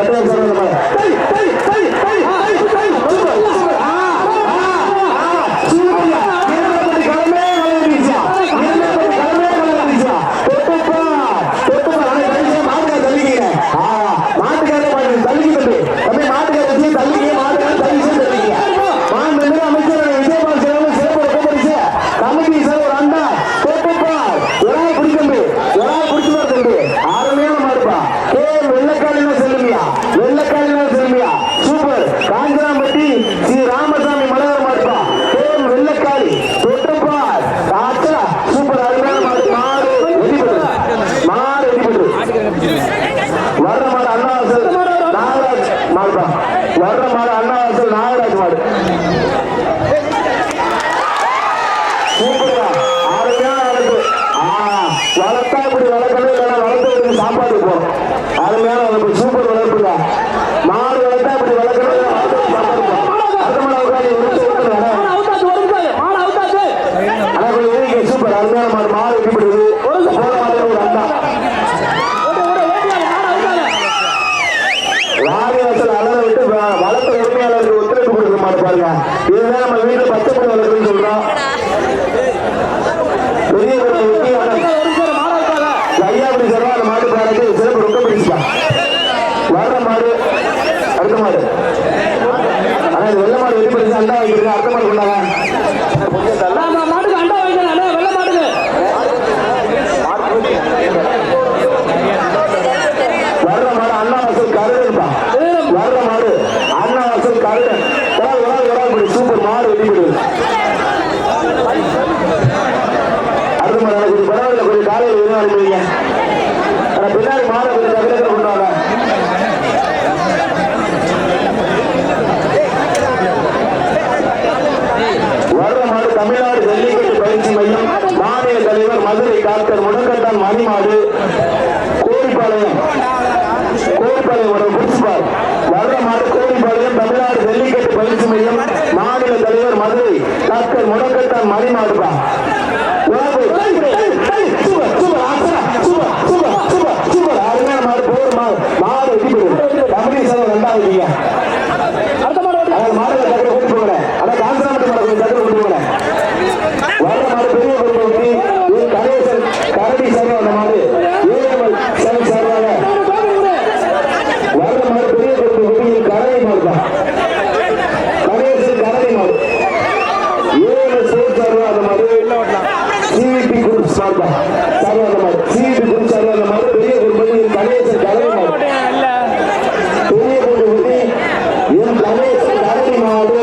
Потом இப்படி வளர்க்கணும் இல்லைன்னா வளர்த்து சாப்பாடு போகும் அருமையான வளர்ப்பு சூப்பர் வளர்ப்புங்க மாடு வளர்த்தா இப்படி வளர்க்கணும் இல்லைன்னா வளர்த்து சாப்பாடு போகும் சூப்பர். அருமையான மாடு. மாடு அண்டா வைக்கிறீங்க நம்ம மாட்டுக்கு அண்டா வைக்கணும் அண்ணே வெள்ளை மாட்டுக்கு. வர்ற மாடு அண்ணா வாசல் கருடுப்பா வர்ற மாடு அண்ணா வாசல் கருடு ஒரு ஒரு ஒரு இப்படி சூப்பர் மாடு விடுது அடுத்த கொஞ்சம் பரவாயில்ல கொஞ்சம் காலையில் எதுவும் அனுப்புவீங்க ஆனா பின்னாடி மாடு கொஞ்சம் தகுதியில் கொண்டு வாங்க வர்ற மாடு தமிழ்நாடு ஜல்லிக்கட்டு பயிற்சி மையம் மாநில தலைவர் மதுரை டாக்டர் மாடு மணிமாடு கோரிப்பாளையம் கோரிப்பாளையம் ஒரு பிரின்சிபால் வர்ற மாடு கோரிப்பாளையம் தமிழ்நாடு ஜல்லிக்கட்டு பயிற்சி மையம் மாநில தலைவர் மதுரை. டாக்டர் முடக்கத்தான் மணிமாடுப்பா அருமையான மாடு போர் மாடு மாடு தமிழ் சார் ரெண்டாவது சரவணமாப்பா சரவணமா சீடு குரு சரவணமா பெரிய குருபதி கணேசன் கரவணம் பெரிய குருபதி என் கணேசன் கரவணமாடு